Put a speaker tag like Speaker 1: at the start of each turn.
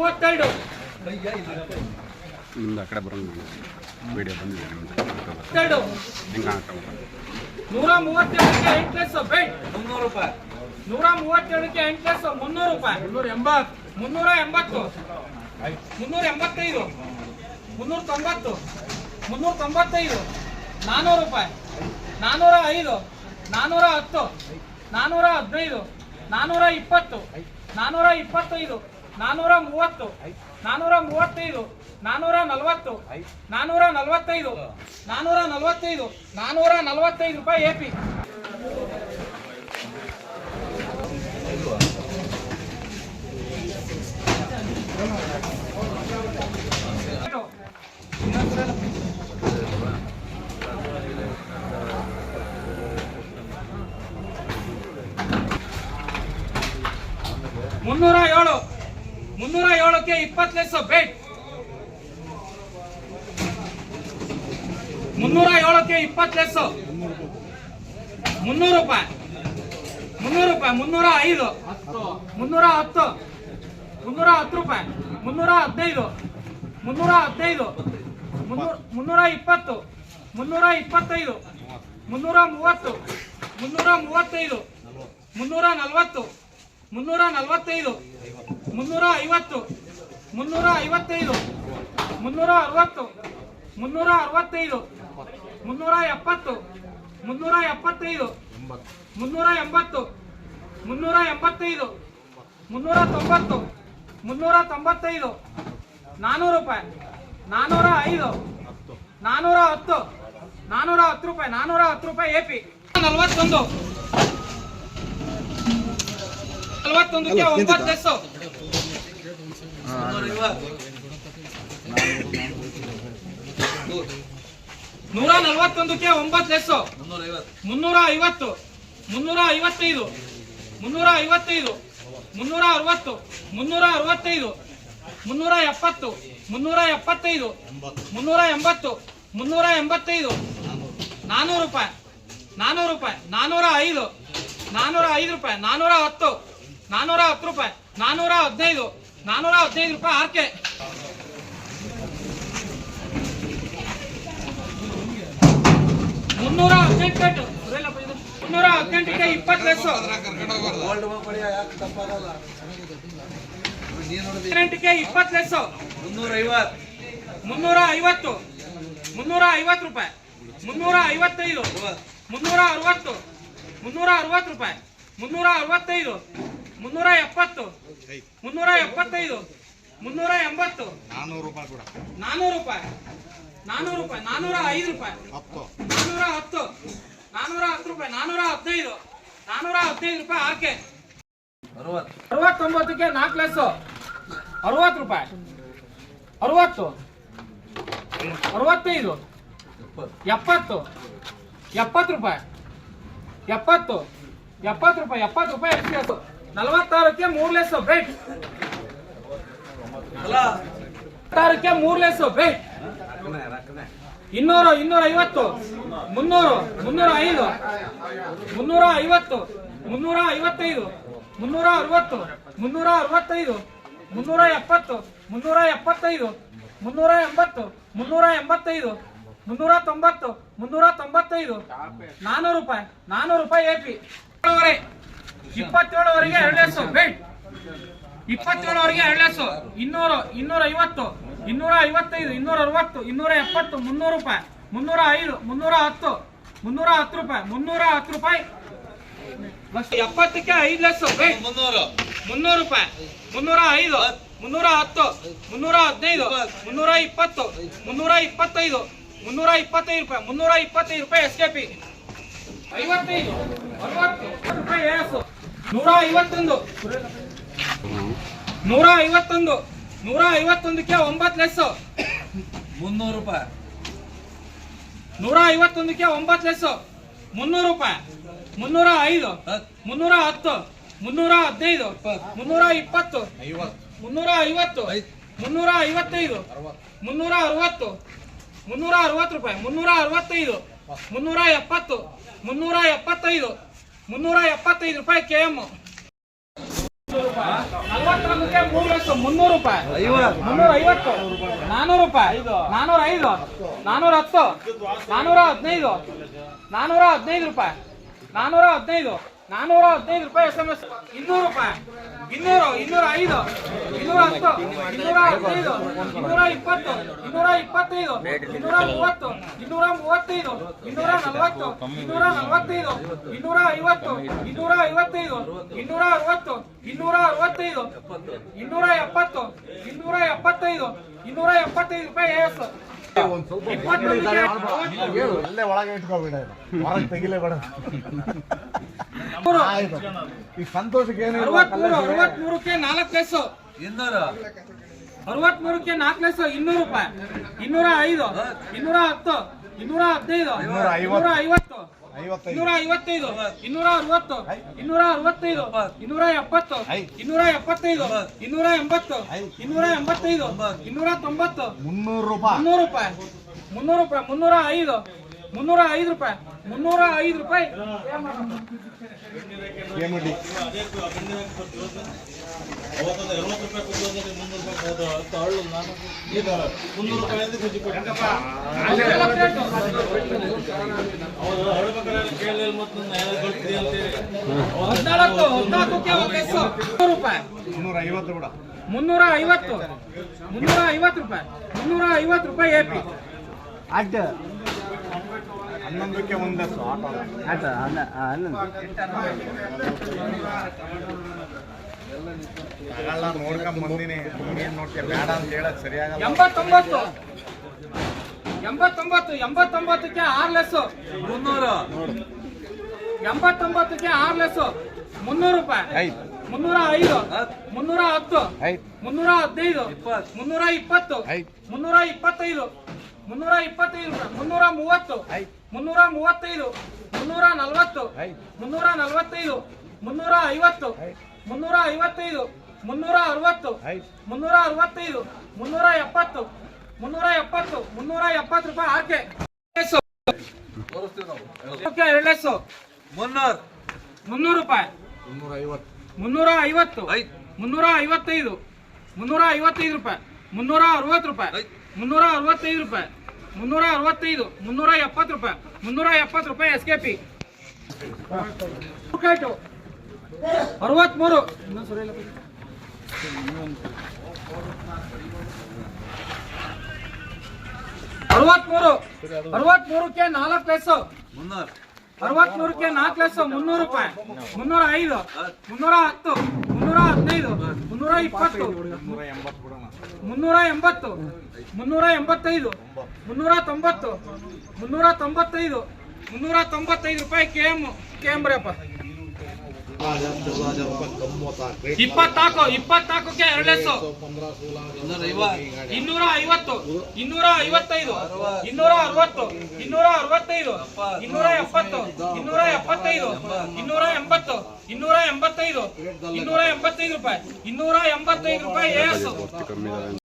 Speaker 1: ಮೂವತ್ತೆರಡು.
Speaker 2: ನಿಮ್ದು ಆ ಕಡೆ ಬರೋಣ ವಿಡಿಯೋ ಬಂದಿದೆ
Speaker 1: ಮೂವತ್ತೆರಡು.
Speaker 2: ಹೆಂಗೆ
Speaker 1: ನೂರ ಮೂವತ್ತೆರಡಕ್ಕೆ ಎಂಟು ಪ್ಲಸ್ ಬೆಡ್.
Speaker 3: ಮುನ್ನೂರು ರೂಪಾಯಿ
Speaker 1: ನೂರ ಮೂವತ್ತೆರಡಕ್ಕೆ ಎಂಟು ಪ್ಲಸ್ ಮುನ್ನೂರು ರೂಪಾಯಿ. ಮುನ್ನೂರ ಎಂಬತ್ತು. ಮುನ್ನೂರ ಎಂಬತ್ತು ಮುನ್ನೂರ ಎಂಬತ್ತೈದು. ಮುನ್ನೂರ ತೊಂಬತ್ತು. ಮುನ್ನೂರ ತೊಂಬತ್ತೈದು. ನಾನ್ನೂರು ರೂಪಾಯಿ. ನಾನ್ನೂರ ಐದು. ನಾನ್ನೂರ ಹತ್ತು. ನಾನ್ನೂರ ಹದಿನೈದು. ನಾನ್ನೂರ ಇಪ್ಪತ್ತು. ನಾನ್ನೂರ ಇಪ್ಪತ್ತೈದು. ನಾನ್ನೂರ ಮೂವತ್ತು. ನಾನೂರ ಮೂವತ್ತೈದು. ನಾನೂರ ನಲವತ್ತು. ನಾನೂರ ನಲವತ್ತೈದು. ನಾನೂರ ನಲವತ್ತೈದು. ನಾನೂರ ನಲವತ್ತೈದು ರೂಪಾಯಿ ಎ ಪಿ ಮುನ್ನೂರ ಏಳು. ಮುನ್ನೂರ ಏಳಕ್ಕೆ ಇಪ್ಪತ್ತು ಲೆಸ್ ಬೇಟ್ ಮುನ್ನೂರ ಏಳಕ್ಕೆ ಇಪ್ಪತ್ತು ಲೆಸ್ ಮುನ್ನೂರು ರೂಪಾಯಿ. ಮುನ್ನೂರು ರೂಪಾಯಿ. ಮುನ್ನೂರ ಐದು ಮುನ್ನೂರ ಹತ್ತು ಮುನ್ನೂರ ಹತ್ತು ರೂಪಾಯಿ. ಮುನ್ನೂರ ಹದಿನೈದು ಮುನ್ನೂರ ಹದಿನೈದು ಮುನ್ನೂರ ಮುನ್ನೂರ ಇಪ್ಪತ್ತು ಮುನ್ನೂರ ಇಪ್ಪತ್ತೈದು ಮುನ್ನೂರ ಮೂವತ್ತು ಮುನ್ನೂರ ಮೂವತ್ತೈದು ಮುನ್ನೂರ ನಲವತ್ತು ಮುನ್ನೂರ ನಲವತ್ತೈದು, ಮುನ್ನೂರ ಐವತ್ತು, ಮುನ್ನೂರ ಐವತ್ತೈದು, ಮುನ್ನೂರ ಅರವತ್ತು, ಮುನ್ನೂರ ಅರವತ್ತೈದು, ಮುನ್ನೂರ ಎಪ್ಪತ್ತು, ಮುನ್ನೂರ ಎಪ್ಪತ್ತೈದು, ಮುನ್ನೂರ ಎಂಬತ್ತು, ಮುನ್ನೂರ ಎಂಬತ್ತೈದು, ಮುನ್ನೂರ ತೊಂಬತ್ತು, ಮುನ್ನೂರ ತೊಂಬತ್ತೈದು ನಾನ್ನೂರು ರೂಪಾಯಿ ನಾನ್ನೂರ ಐದು ನಾನ್ನೂರ ಹತ್ತು ನಾನ್ನೂರ ಹತ್ತು ರೂಪಾಯಿ ನಾನ್ನೂರ ಹತ್ತು ರೂಪಾಯಿ ಎ ಪಿ ನಲವತ್ತೊಂದು. ನಲವತ್ತೊಂದಕ್ಕೆ ಒಂಬತ್ತು
Speaker 3: ಐವತ್ತು
Speaker 1: ನೂರ ನಲವತ್ತೊಂದಕ್ಕೆ ಒಂಬತ್ತು ಲೆಸ್ಸು
Speaker 3: ಮುನ್ನೂರ ಐವತ್ತು
Speaker 1: ಮುನ್ನೂರ ಐವತ್ತು ಮುನ್ನೂರ ಐವತ್ತೈದು ಮುನ್ನೂರ ಐವತ್ತೈದು ಮುನ್ನೂರ ಅರವತ್ತು ಮುನ್ನೂರ ಅರವತ್ತೈದು ಮುನ್ನೂರ ಎಪ್ಪತ್ತು ಮುನ್ನೂರ ಎಪ್ಪತ್ತೈದು ಮುನ್ನೂರ ಎಂಬತ್ತು ಮುನ್ನೂರ ಎಂಬತ್ತೈದು. ನಾನ್ನೂರು ರೂಪಾಯಿ ನಾನ್ನೂರು ರೂಪಾಯಿ ನಾನ್ನೂರ ಐದು ನಾನ್ನೂರ ಐದು ರೂಪಾಯಿ ನಾನ್ನೂರ ಹತ್ತು. ನಾನ್ನೂರ ಹತ್ತು ರೂಪಾಯಿ. ನಾನೂರ ಹದಿನೈದು. ನಾನ್ನೂರ ಹದಿನೈದು ರೂಪಾಯಿ ಆರ್ಕೆ. ಮುನ್ನೂರ ಹದಿನೆಂಟು ಕಟ್ಟು ಮುನ್ನೂರ ಹದಿನೆಂಟಕ್ಕೆ ಇಪ್ಪತ್ತು ಲೆಸ್ಸು ಹದಿನೆಂಟಕ್ಕೆ ಇಪ್ಪತ್ತು ಲೆಸ್ಸು
Speaker 3: ಮುನ್ನೂರ ಐವತ್ತು
Speaker 1: ಮುನ್ನೂರ ಐವತ್ತು. ಮುನ್ನೂರ ಐವತ್ತು ರೂಪಾಯಿ. ಮುನ್ನೂರ ಐವತ್ತೈದು. ಮುನ್ನೂರ ಅರವತ್ತು. ಮುನ್ನೂರ ಅರವತ್ತು ರೂಪಾಯಿ. ಮುನ್ನೂರ ಅರವತ್ತೈದು. ಮುನ್ನೂರ ಎಪ್ಪತ್ತು ಮುನ್ನೂರ ಎಪ್ಪತ್ತೈದು ಮುನ್ನೂರ ಎಂಬತ್ತು
Speaker 2: ನಾನ್ನೂರು ರೂಪಾಯಿ ಕೂಡ.
Speaker 1: ನಾನ್ನೂರು ರೂಪಾಯಿ. ನಾನ್ನೂರು ರೂಪಾಯಿ. ನಾನ್ನೂರ ಐದು ರೂಪಾಯಿ.
Speaker 2: ಹತ್ತು.
Speaker 1: ನಾನ್ನೂರ ಹತ್ತು ನಾನ್ನೂರ ಹತ್ತು ರೂಪಾಯಿ. ನಾನ್ನೂರ ಹದಿನೈದು ನಾನ್ನೂರ ಹದಿನೈದು ರೂಪಾಯಿ ಹಾಕೆ.
Speaker 3: ಅರವತ್ತು.
Speaker 1: ಅರವತ್ತೊಂಬತ್ತಕ್ಕೆ ನಾಲ್ಕು ಲೆಸ್ಸು. ಅರವತ್ತು ರೂಪಾಯಿ. ಅರವತ್ತು. ಅರವತ್ತೈದು.
Speaker 3: ಎಪ್ಪತ್ತು.
Speaker 1: ಎಪ್ಪತ್ತು. ರೂಪಾಯಿ. ಎಪ್ಪತ್ತು. ಎಪ್ಪತ್ತು ರೂಪಾಯಿ. ಎಪ್ಪತ್ತು ರೂಪಾಯಿ ಎಷ್ಟು ನಲವತ್ತಾರಕ್ಕೆ ಮೂರ್ ಲೆಸ್ ಬ್ರೇಟ್
Speaker 3: ಅಲ್ಲ
Speaker 1: ನಲವತ್ತಾರಕ್ಕೆ ಮೂರು
Speaker 3: ರಕ್ಕನೆ ರಕ್ಕನೆ
Speaker 1: ಇನ್ನೂರು, ಇನ್ನೂರ ಐವತ್ತು, ಮುನ್ನೂರು, ಮುನ್ನೂರ ಐದು, ಮುನ್ನೂರ ಐವತ್ತು, ಮುನ್ನೂರ ಐವತ್ತೈದು, ಮುನ್ನೂರ ಅರವತ್ತು, ಮುನ್ನೂರ ಅರವತ್ತೈದು, ಮುನ್ನೂರ ಎಪ್ಪತ್ತು, ಮುನ್ನೂರ ಎಪ್ಪತ್ತೈದು, ಮುನ್ನೂರ ಎಂಬತ್ತು, ಮುನ್ನೂರ ಎಂಬತ್ತೈದು, ಮುನ್ನೂರ ತೊಂಬತ್ತು, ಮುನ್ನೂರ ತೊಂಬತ್ತೈದು. ನಾನೂರು ರೂಪಾಯಿ ನಾನ್ನೂರು ರೂಪಾಯಿ ಎ ಪಿ ಇಪ್ಪತ್ತೇಳುವರೆಗೆ ಎರಡು ವೇಟ್ ಇಪ್ಪತ್ತೇಳುವರೆಗೆ ಎರಡು ಲೆಸ್ಸು ಇನ್ನೂರು ಇನ್ನೂರ ಐವತ್ತು ಇನ್ನೂರ ಐವತ್ತೈದು ಇನ್ನೂರ ಅರವತ್ತು ಇನ್ನೂರ ಎಪ್ಪತ್ತು ಮುನ್ನೂರು ರೂಪಾಯಿ ಮುನ್ನೂರ ಐದು ಮುನ್ನೂರ ಹತ್ತು ಮುನ್ನೂರ ಹತ್ತು ರೂಪಾಯಿ. ಮುನ್ನೂರ ಹತ್ತು ರೂಪಾಯಿ ಎಪ್ಪತ್ತಕ್ಕೆ ಐದು ಲಕ್ಷ
Speaker 3: ಮುನ್ನೂರು.
Speaker 1: ಮುನ್ನೂರು ರೂಪಾಯಿ ಮುನ್ನೂರ ಐದು ಮುನ್ನೂರ ಹತ್ತು ಮುನ್ನೂರ ಹದಿನೈದು ಮುನ್ನೂರ ಇಪ್ಪತ್ತು ಮುನ್ನೂರ ಇಪ್ಪತ್ತೈದು ಮುನ್ನೂರ ಇಪ್ಪತ್ತೈದು ರೂಪಾಯಿ ಮುನ್ನೂರ ಇಪ್ಪತ್ತೈದು ರೂಪಾಯಿ ಎಸ್ ಕೆ ಪಿ ಐವತ್ತೈದು ಅರವತ್ತು ರೂಪಾಯಿ ಎಸ್ ನೂರ ಐವತ್ತೊಂದು ನೂರ ಐವತ್ತೊಂದು ನೂರ ಐವತ್ತೊಂದಕ್ಕೆ ಒಂಬತ್ತು ಲೆಸ್
Speaker 3: ಮುನ್ನೂರು ರೂಪಾಯಿ.
Speaker 1: ನೂರ ಐವತ್ತೊಂದಕ್ಕೆ ಒಂಬತ್ತು ಲೆಸ್ ಮುನ್ನೂರು ರೂಪಾಯಿ. ಮುನ್ನೂರ ಐದು ಮುನ್ನೂರ ಹತ್ತು. ಮುನ್ನೂರ ಹದಿನೈದು ಮುನ್ನೂರ ಇಪ್ಪತ್ತು. ಮುನ್ನೂರ ಐವತ್ತು. ಮುನ್ನೂರ ಐವತ್ತೈದು ಮುನ್ನೂರ ಅರವತ್ತು. ಮುನ್ನೂರ ಅರವತ್ತು ರೂಪಾಯಿ. ಮುನ್ನೂರ ಅರವತ್ತೈದು ಮುನ್ನೂರ ಎಪ್ಪತ್ತು ಮುನ್ನೂರ ಎಪ್ಪತ್ತೈದು ಮುನ್ನೂರ ಎಪ್ಪತ್ತೈದು ರೂಪಾಯಿ ಕೆ ಎಂ ರೂಪಾಯಿ ಮೂರು ಲಕ್ಷ ಮುನ್ನೂರು ರೂಪಾಯಿ. ಮುನ್ನೂರ ಐವತ್ತು ನಾನೂರು ರೂಪಾಯಿ. ನಾನೂರ ಐದು ನಾನೂರ ಹತ್ತು ನಾನೂರ ಹದಿನೈದು ನಾನೂರ ಹದಿನೈದು ರೂಪಾಯಿ. ನಾನೂರ ಹದಿನೈದು ನಾನೂರ ಹದಿನೈದು ರೂಪಾಯಿ ಎಸ್ ಎಂ ಎಸ್ ಇನ್ನೂರು ರೂಪಾಯಿ. ಇನ್ನೂರು ಇನ್ನೂರ ಐದು ಇನ್ನೂರ ಹತ್ತು ಇನ್ನೂರ ಹದಿನೈದು ಇನ್ನೂರ ಇಪ್ಪತ್ತು ಇನ್ನೂರ ಇಪ್ಪತ್ತೈದು ಇನ್ನೂರ ಮೂವತ್ತು ಇನ್ನೂರ ಮೂವತ್ತೈದು ಇನ್ನೂರ ನಲವತ್ತು ಇನ್ನೂರ ನಲವತ್ತೈದು ಇನ್ನೂರ ಐವತ್ತು ಇನ್ನೂರ ಐವತ್ತೈದು ಇನ್ನೂರ ಅರವತ್ತು ಇನ್ನೂರ ಅರವತ್ತೈದು ಇನ್ನೂರ ಎಪ್ಪತ್ತು ಇನ್ನೂರ ಎಪ್ಪತ್ತೈದು ಇನ್ನೂರ ಎಪ್ಪತ್ತೈದು ರೂಪಾಯಿ ಎಸ್
Speaker 4: ಅಲ್ಲೇ ಒಳಗೆ ಇಟ್ಕೋಬೇಡ ಹೊರಗೆ ತೆಗಿಲೇಬೇಡ
Speaker 1: ಮೂರು.
Speaker 4: ಈ ಸಂತೋಷಕ್ಕೆ ಏನು
Speaker 1: ಅರವತ್ಮೂರು ಅರವತ್ಮೂರಕ್ಕೆ ನಾಲ್ಕು ಲೆಸ್ಸು
Speaker 3: ಇನ್ನೂರು.
Speaker 1: ಅರವತ್ಮೂರಕ್ಕೆ ನಾಲ್ಕು ಲಕ್ಷ ಇನ್ನೂರು ರೂಪಾಯಿ. ಇನ್ನೂರ ಐದು ಇನ್ನೂರ ಹತ್ತು ಇನ್ನೂರ ಹದಿನೈದು
Speaker 4: ಇನ್ನೂರ
Speaker 1: ಐವತ್ತು. ಇನ್ನೂರ ಐವತ್ತೈದು. ಇನ್ನೂರ ಅರವತ್ತು ಇನ್ನೂರ ಅರವತ್ತೈದು ಇನ್ನೂರ ಎಪ್ಪತ್ತು
Speaker 4: ಐ.
Speaker 1: ಇನ್ನೂರ ಎಪ್ಪತ್ತೈದು ಇನ್ನೂರ ಎಂಬತ್ತು ಇನ್ನೂರ ಎಂಬತ್ತೈದು ಇನ್ನೂರ ತೊಂಬತ್ತು
Speaker 4: ಮುನ್ನೂರು ರೂಪಾಯಿ.
Speaker 1: ಮುನ್ನೂರು ರೂಪಾಯಿ. ಮುನ್ನೂರು ರೂಪಾಯಿ ಮುನ್ನೂರ ಐದು ಮುನ್ನೂರ ಐದು ರೂಪಾಯಿ. ಮುನ್ನೂರ ಐದು ರೂಪಾಯಿ ಹದಿನಾಲ್ಕು ರೂಪಾಯಿ
Speaker 4: ಮುನ್ನೂರ ಐವತ್ತು ಕೂಡ
Speaker 1: ಮುನ್ನೂರ ಐವತ್ತು ಮುನ್ನೂರ ಐವತ್ತು ರೂಪಾಯಿ. ಮುನ್ನೂರ ಐವತ್ತು ರೂಪಾಯಿ ಎ ಪಿ
Speaker 4: ಹನ್ನೊಂದಕ್ಕೆ ಒಂದಷ್ಟು ಆಟೋ ತಗೊಳ್ಳ ನೋಡ್ಕೊಂಡ್ ಬಂದಿನಿ. ಏನ್ ನೋಡ್ತೀಯ ಬೇಡ ಅಂತ ಹೇಳಕ್ ಸರಿಯಾಗಲ್ಲ.
Speaker 1: ಎಂಬತ್ತೊಂಬತ್ತು. ಎಂಬತ್ತೊಂಬತ್ತು ಎಂಬತ್ತೊಂಬತ್ತಕ್ಕೆ ಆರು ಲೆಸ್ಸು
Speaker 3: ಮುನ್ನೂರು.
Speaker 1: ಎಂಬತ್ತೊಂಬತ್ತಕ್ಕೆ ಆರು ಲೆಸ್ಸು ಮುನ್ನೂರು ರೂಪಾಯಿ.
Speaker 4: ಐದು.
Speaker 1: ಮುನ್ನೂರ ಐದು. ಮುನ್ನೂರ ಹತ್ತು. ಮುನ್ನೂರ ಹದಿನೈದು. ಮುನ್ನೂರ ಇಪ್ಪತ್ತು. ಮುನ್ನೂರ ಇಪ್ಪತ್ತೈದು. ಮುನ್ನೂರ ಇಪ್ಪತ್ತೈದು ಮುನ್ನೂರ ಮೂವತ್ತು. ಮುನ್ನೂರ ಮೂವತ್ತೈದು ಮುನ್ನೂರ ನಲವತ್ತು
Speaker 4: ಐದು
Speaker 1: ಮುನ್ನೂರ ನಲವತ್ತೈದು ಮುನ್ನೂರ ಐವತ್ತು ಮುನ್ನೂರ ಐವತ್ತೈದು ಮುನ್ನೂರ ಅರವತ್ತು
Speaker 4: ಐದು
Speaker 1: ಮುನ್ನೂರ ಅರವತ್ತೈದು ಮುನ್ನೂರ ಎಪ್ಪತ್ತು ಮುನ್ನೂರ ಎಪ್ಪತ್ತು ಮುನ್ನೂರ ಎಪ್ಪತ್ತು ರೂಪಾಯಿ ಆರ್ಕೆ
Speaker 3: ತೋರಿಸ್ತೀವಿ
Speaker 1: ಓಕೆ ಎರಡು ಲೆಸ್ಸು
Speaker 3: ಮುನ್ನೂರು.
Speaker 1: ಮುನ್ನೂರು ರೂಪಾಯಿ.
Speaker 4: ಮುನ್ನೂರ ಐವತ್ತು
Speaker 1: ಮುನ್ನೂರ ಐವತ್ತು
Speaker 3: ಐದು
Speaker 1: ಮುನ್ನೂರ ಐವತ್ತೈದು ಮುನ್ನೂರ ಐವತ್ತೈದು ರೂಪಾಯಿ ಮುನ್ನೂರ ಅರವತ್ತು ರೂಪಾಯಿ. ಮುನ್ನೂರ ಅರವತ್ತೈದು ರೂಪಾಯಿ. ಮುನ್ನೂರ ಅರವತ್ತೈದು ಮುನ್ನೂರ ಎಪ್ಪತ್ತು ರೂಪಾಯಿ ಮುನ್ನೂರ ಎಪ್ಪತ್ತು ರೂಪಾಯಿ ಎಸ್ ಕೆ ಪಿ ಅರವತ್ಮೂರು. ಅರವತ್ಮೂರು. ಅರವತ್ಮೂರಕ್ಕೆ ನಾಲ್ಕು ಲೆಸ್ಸು
Speaker 3: ಮುನ್ನೂರು
Speaker 1: ಅರವತ್ಮೂರಕ್ಕೆ ನಾಲ್ಕು ಲಕ್ಷ ಮುನ್ನೂರು ರೂಪಾಯಿ. ಮುನ್ನೂರ ಐದು ಮುನ್ನೂರ ಹತ್ತು. ಮುನ್ನೂರ ಹದಿನೈದು ಇಪ್ಪತ್ತು
Speaker 4: ಮುನ್ನೂರ ಎಂಬತ್ತು
Speaker 1: ಮುನ್ನೂರ ಎಂಬತ್ತು ಎಂಬತ್ತೈದು ಮುನ್ನೂರ ತೊಂಬತ್ತು ಮುನ್ನೂರ ತೊಂಬತ್ತೈದು ಮುನ್ನೂರ ತೊಂಬತ್ತೈದು ರೂಪಾಯಿ ಕೆ ಎಂ ಕೆ ಅಪ್ಪ ಇಪ್ಪತ್ತಾಕಕ್ಕೆ ಇಪ್ಪತ್ನಾಲ್ಕಕ್ಕೆ ಎರಡು ಲೆಸ್ಸು
Speaker 3: ಇನ್ನೂರ ಐವತ್ತು
Speaker 1: ಇನ್ನೂರ ಐವತ್ತು, ಇನ್ನೂರ ಐವತ್ತೈದು, ಇನ್ನೂರ ಅರವತ್ತು, ಇನ್ನೂರ ಅರವತ್ತೈದು, ಇನ್ನೂರ ಎಪ್ಪತ್ತು, ಇನ್ನೂರ ಎಪ್ಪತ್ತೈದು, ಇನ್ನೂರ ಎಂಬತ್ತು, ಇನ್ನೂರ ಎಂಬತ್ತೈದು ಇನ್ನೂರ ಎಂಬತ್ತೈದು ರೂಪಾಯಿ, ಇನ್ನೂರ ಎಂಬತ್ತೈದು ರೂಪಾಯಿ